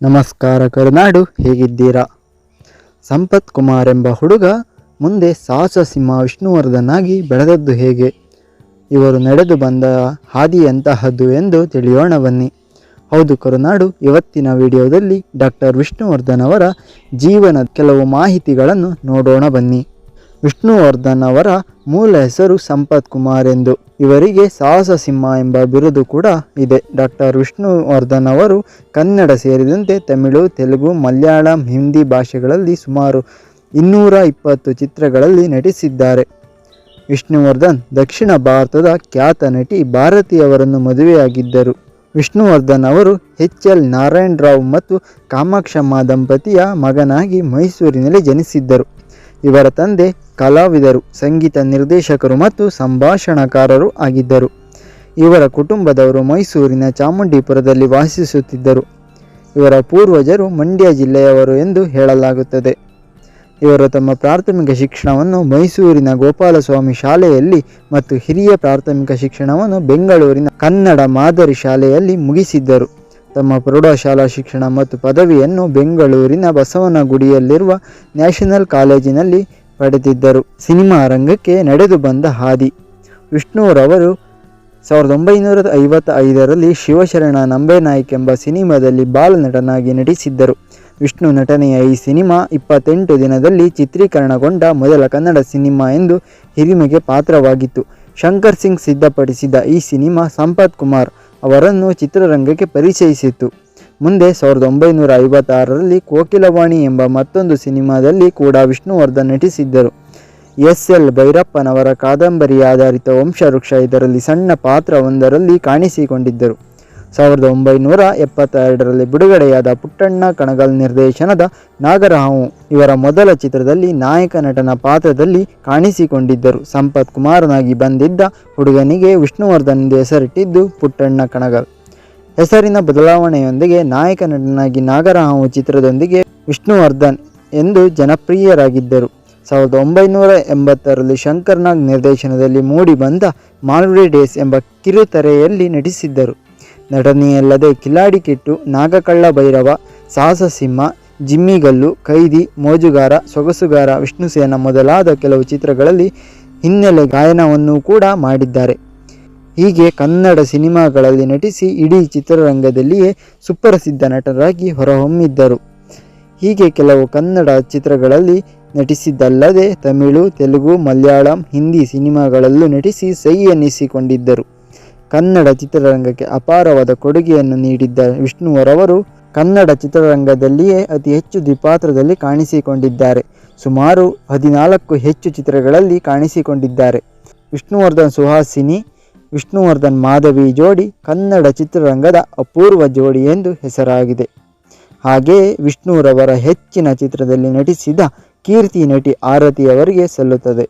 ನಮಸ್ಕಾರ ಕರುನಾಡು, ಹೇಗಿದ್ದೀರಾ? ಸಂಪತ್ ಕುಮಾರ್ ಎಂಬ ಹುಡುಗ ಮುಂದೆ ಸಾಹಸ ಸಿಂಹ ವಿಷ್ಣುವರ್ಧನಾಗಿ ಬೆಳೆದದ್ದು ಹೇಗೆ? ಇವರು ನಡೆದು ಬಂದ ಹಾದಿ ಎಂತಹದ್ದು ಎಂದು ತಿಳಿಯೋಣ ಬನ್ನಿ. ಹೌದು ಕರುನಾಡು, ಇವತ್ತಿನ ವಿಡಿಯೋದಲ್ಲಿ ಡಾಕ್ಟರ್ ವಿಷ್ಣುವರ್ಧನ್ ಅವರ ಜೀವನದ ಕೆಲವು ಮಾಹಿತಿಗಳನ್ನು ನೋಡೋಣ ಬನ್ನಿ. ವಿಷ್ಣುವರ್ಧನ್ ಅವರ ಮೂಲ ಹೆಸರು ಸಂಪತ್ ಕುಮಾರ್ ಎಂದು. ಇವರಿಗೆ ಸಾಹಸ ಸಿಂಹ ಎಂಬ ಬಿರುದು ಕೂಡ ಇದೆ. ಡಾಕ್ಟರ್ ವಿಷ್ಣುವರ್ಧನ್ ಅವರು ಕನ್ನಡ ಸೇರಿದಂತೆ ತಮಿಳು, ತೆಲುಗು, ಮಲಯಾಳಂ, ಹಿಂದಿ ಭಾಷೆಗಳಲ್ಲಿ ಸುಮಾರು ಇನ್ನೂರ ಇಪ್ಪತ್ತು ಚಿತ್ರಗಳಲ್ಲಿ ನಟಿಸಿದ್ದಾರೆ. ವಿಷ್ಣುವರ್ಧನ್ ದಕ್ಷಿಣ ಭಾರತದ ಖ್ಯಾತ ನಟಿ ಭಾರತಿಯವರನ್ನು ಮದುವೆಯಾಗಿದ್ದರು. ವಿಷ್ಣುವರ್ಧನ್ ಅವರು ಎಚ್ ಎಲ್ ನಾರಾಯಣ್ ರಾವ್ ಮತ್ತು ಕಾಮಾಕ್ಷಮ್ಮ ದಂಪತಿಯ ಮಗನಾಗಿ ಮೈಸೂರಿನಲ್ಲಿ ಜನಿಸಿದ್ದರು. ಇವರ ತಂದೆ ಕಲಾವಿದರು, ಸಂಗೀತ ನಿರ್ದೇಶಕರು ಮತ್ತು ಸಂಭಾಷಣಕಾರರು ಆಗಿದ್ದರು. ಇವರ ಕುಟುಂಬದವರು ಮೈಸೂರಿನ ಚಾಮುಂಡಿಪುರದಲ್ಲಿ ವಾಸಿಸುತ್ತಿದ್ದರು. ಇವರ ಪೂರ್ವಜರು ಮಂಡ್ಯ ಜಿಲ್ಲೆಯವರು ಎಂದು ಹೇಳಲಾಗುತ್ತದೆ. ಇವರು ತಮ್ಮ ಪ್ರಾಥಮಿಕ ಶಿಕ್ಷಣವನ್ನು ಮೈಸೂರಿನ ಗೋಪಾಲಸ್ವಾಮಿ ಶಾಲೆಯಲ್ಲಿ ಮತ್ತು ಹಿರಿಯ ಪ್ರಾಥಮಿಕ ಶಿಕ್ಷಣವನ್ನು ಬೆಂಗಳೂರಿನ ಕನ್ನಡ ಮಾದರಿ ಶಾಲೆಯಲ್ಲಿ ಮುಗಿಸಿದ್ದರು. ತಮ್ಮ ಪ್ರೌಢಶಾಲಾ ಶಿಕ್ಷಣ ಮತ್ತು ಪದವಿಯನ್ನು ಬೆಂಗಳೂರಿನ ಬಸವನಗುಡಿಯಲ್ಲಿರುವ ನ್ಯಾಷನಲ್ ಕಾಲೇಜಿನಲ್ಲಿ ಪಡೆದಿದ್ದರು. ಸಿನಿಮಾ ರಂಗಕ್ಕೆ ನಡೆದು ಬಂದ ಹಾದಿ. ವಿಷ್ಣುರವರು ಸಾವಿರದ ಒಂಬೈನೂರ ಐವತ್ತ ಐದರಲ್ಲಿ ಶಿವಶರಣ ನಂಬೇನಾಯ್ಕ್ ಎಂಬ ಸಿನಿಮಾದಲ್ಲಿ ಬಾಲನಟನಾಗಿ ನಟಿಸಿದ್ದರು. ವಿಷ್ಣು ನಟನೆಯ ಈ ಸಿನಿಮಾ ಇಪ್ಪತ್ತೆಂಟು ದಿನದಲ್ಲಿ ಚಿತ್ರೀಕರಣಗೊಂಡ ಮೊದಲ ಕನ್ನಡ ಸಿನಿಮಾ ಎಂದು ಹಿರಿಮೆಗೆ ಪಾತ್ರವಾಗಿತ್ತು. ಶಂಕರ್ ಸಿಂಗ್ ಸಿದ್ಧಪಡಿಸಿದ ಈ ಸಿನಿಮಾ ಸಂಪತ್ ಕುಮಾರ್ ಅವರನ್ನು ಚಿತ್ರರಂಗಕ್ಕೆ ಪರಿಚಯಿಸಿತು. ಮುಂದೆ ಸಾವಿರದ ಒಂಬೈನೂರ ಐವತ್ತಾರರಲ್ಲಿ ಕೋಕಿಲವಾಣಿ ಎಂಬ ಮತ್ತೊಂದು ಸಿನಿಮಾದಲ್ಲಿ ಕೂಡ ವಿಷ್ಣುವರ್ಧನ್ ನಟಿಸಿದ್ದರು. ಎಸ್ ಎಲ್ ಭೈರಪ್ಪನವರ ಕಾದಂಬರಿ ಆಧಾರಿತ ವಂಶವೃಕ್ಷ ಇದರಲ್ಲಿ ಸಣ್ಣ ಪಾತ್ರವೊಂದರಲ್ಲಿ ಕಾಣಿಸಿಕೊಂಡಿದ್ದರು. ಸಾವಿರದ ಒಂಬೈನೂರ ಎಪ್ಪತ್ತೆರಡರಲ್ಲಿ ಬಿಡುಗಡೆಯಾದ ಪುಟ್ಟಣ್ಣ ಕಣಗಲ್ ನಿರ್ದೇಶನದ ನಾಗರಹಾವು ಇವರ ಮೊದಲ ಚಿತ್ರದಲ್ಲಿ ನಾಯಕ ನಟನ ಪಾತ್ರದಲ್ಲಿ ಕಾಣಿಸಿಕೊಂಡಿದ್ದರು. ಸಂಪತ್ ಕುಮಾರನಾಗಿ ಬಂದಿದ್ದ ಹುಡುಗನಿಗೆ ವಿಷ್ಣುವರ್ಧನ್ ಎಂದು ಹೆಸರಿಟ್ಟಿದ್ದು ಪುಟ್ಟಣ್ಣ ಕಣಗಲ್. ಹೆಸರಿನ ಬದಲಾವಣೆಯೊಂದಿಗೆ ನಾಯಕ ನಟನಾಗಿ ನಾಗರಹಾವು ಚಿತ್ರದೊಂದಿಗೆ ವಿಷ್ಣುವರ್ಧನ್ ಎಂದು ಜನಪ್ರಿಯರಾಗಿದ್ದರು. ಸಾವಿರದ ಒಂಬೈನೂರ ಎಂಬತ್ತರಲ್ಲಿ ಶಂಕರ್ನಾಗ್ ನಿರ್ದೇಶನದಲ್ಲಿ ಮೂಡಿಬಂದ ಮಾಲ್ಗುಡಿ ಡೇಸ್ ಎಂಬ ಕಿರುತೆರೆಯಲ್ಲಿ ನಟಿಸಿದ್ದರು. ನಟನೆಯಲ್ಲದೆ ಕಿಲಾಡಿ ಕಿಟ್ಟು, ನಾಗಕಳ್ಳ ಭೈರವ ಸಾಹಸ ಸಿಂಹ ಜಿಮ್ಮಿಗಲ್ಲು, ಕೈದಿ, ಮೋಜುಗಾರ, ಸೊಗಸುಗಾರ ವಿಷ್ಣುಸೇನ ಮೊದಲಾದ ಕೆಲವು ಚಿತ್ರಗಳಲ್ಲಿ ಹಿನ್ನೆಲೆ ಗಾಯನವನ್ನು ಕೂಡ ಮಾಡಿದ್ದಾರೆ. ಹೀಗೆ ಕನ್ನಡ ಸಿನಿಮಾಗಳಲ್ಲಿ ನಟಿಸಿ ಇಡೀ ಚಿತ್ರರಂಗದಲ್ಲಿಯೇ ಸುಪ್ರಸಿದ್ಧ ನಟರಾಗಿ ಹೊರಹೊಮ್ಮಿದ್ದರು. ಹೀಗೆ ಕೆಲವು ಕನ್ನಡ ಚಿತ್ರಗಳಲ್ಲಿ ನಟಿಸಿದ್ದಲ್ಲದೆ ತಮಿಳು, ತೆಲುಗು, ಮಲಯಾಳಂ, ಹಿಂದಿ ಸಿನಿಮಾಗಳಲ್ಲೂ ನಟಿಸಿ ಸೈ ಎನ್ನಿಸಿಕೊಂಡಿದ್ದರು ಕನ್ನಡ ಚಿತ್ರರಂಗಕ್ಕೆ ಅಪಾರವಾದ ಕೊಡುಗೆಯನ್ನು ನೀಡಿದ್ದ ವಿಷ್ಣುವರವರು ಕನ್ನಡ ಚಿತ್ರರಂಗದಲ್ಲಿಯೇ ಅತಿ ಹೆಚ್ಚು ದ್ವಿಪಾತ್ರದಲ್ಲಿ ಕಾಣಿಸಿಕೊಂಡಿದ್ದಾರೆ. ಸುಮಾರು ಹದಿನಾಲ್ಕು ಹೆಚ್ಚು ಚಿತ್ರಗಳಲ್ಲಿ ಕಾಣಿಸಿಕೊಂಡಿದ್ದಾರೆ. ವಿಷ್ಣುವರ್ಧನ್ ಸುಹಾಸಿನಿ, ವಿಷ್ಣುವರ್ಧನ್ ಮಾಧವಿ ಜೋಡಿ ಕನ್ನಡ ಚಿತ್ರರಂಗದ ಅಪೂರ್ವ ಜೋಡಿ ಎಂದು ಹೆಸರಾಗಿದೆ. ಹಾಗೆಯೇ ವಿಷ್ಣುರವರ ಹೆಚ್ಚಿನ ಚಿತ್ರದಲ್ಲಿ ನಟಿಸಿದ ಕೀರ್ತಿ ನಟಿ ಆರತಿಯವರಿಗೆ ಸಲ್ಲುತ್ತದೆ.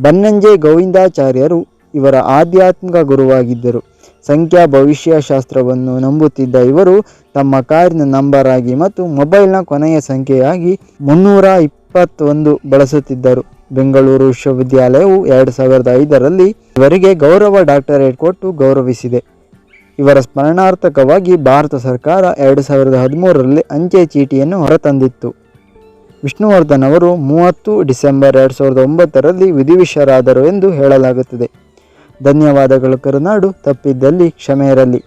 ಬನ್ನಂಜೆ ಗೋವಿಂದಾಚಾರ್ಯರು ಇವರ ಆಧ್ಯಾತ್ಮಿಕ ಗುರುವಾಗಿದ್ದರು. ಸಂಖ್ಯಾ ಭವಿಷ್ಯಶಾಸ್ತ್ರವನ್ನು ನಂಬುತ್ತಿದ್ದ ಇವರು ತಮ್ಮ ಕಾರಿನ ನಂಬರ್ ಆಗಿ ಮತ್ತು ಮೊಬೈಲ್ನ ಕೊನೆಯ ಸಂಖ್ಯೆಯಾಗಿ ಮುನ್ನೂರ ಇಪ್ಪತ್ತೊಂದು ಬಳಸುತ್ತಿದ್ದರು. ಬೆಂಗಳೂರು ವಿಶ್ವವಿದ್ಯಾಲಯವು ಎರಡು ಸಾವಿರದ ಐದರಲ್ಲಿ ಇವರಿಗೆ ಗೌರವ ಡಾಕ್ಟರೇಟ್ ಕೊಟ್ಟು ಗೌರವಿಸಿದೆ. ಇವರ ಸ್ಮರಣಾರ್ಥಕವಾಗಿ ಭಾರತ ಸರ್ಕಾರ ಎರಡು ಸಾವಿರದ ಹದಿಮೂರರಲ್ಲಿ ಅಂಚೆ ಚೀಟಿಯನ್ನು ಹೊರತಂದಿತ್ತು. ವಿಷ್ಣುವರ್ಧನ್ ಅವರು ಮೂವತ್ತು ಡಿಸೆಂಬರ್ ಎರಡು ಸಾವಿರದ ಒಂಬತ್ತರಲ್ಲಿ ವಿಧಿವಿಷರಾದರು ಎಂದು ಹೇಳಲಾಗುತ್ತದೆ. ಧನ್ಯವಾದಗಳು ಕರುನಾಡು ತಪ್ಪಿದ್ದಲ್ಲಿ ಕ್ಷಮೆ ಇರಲಿ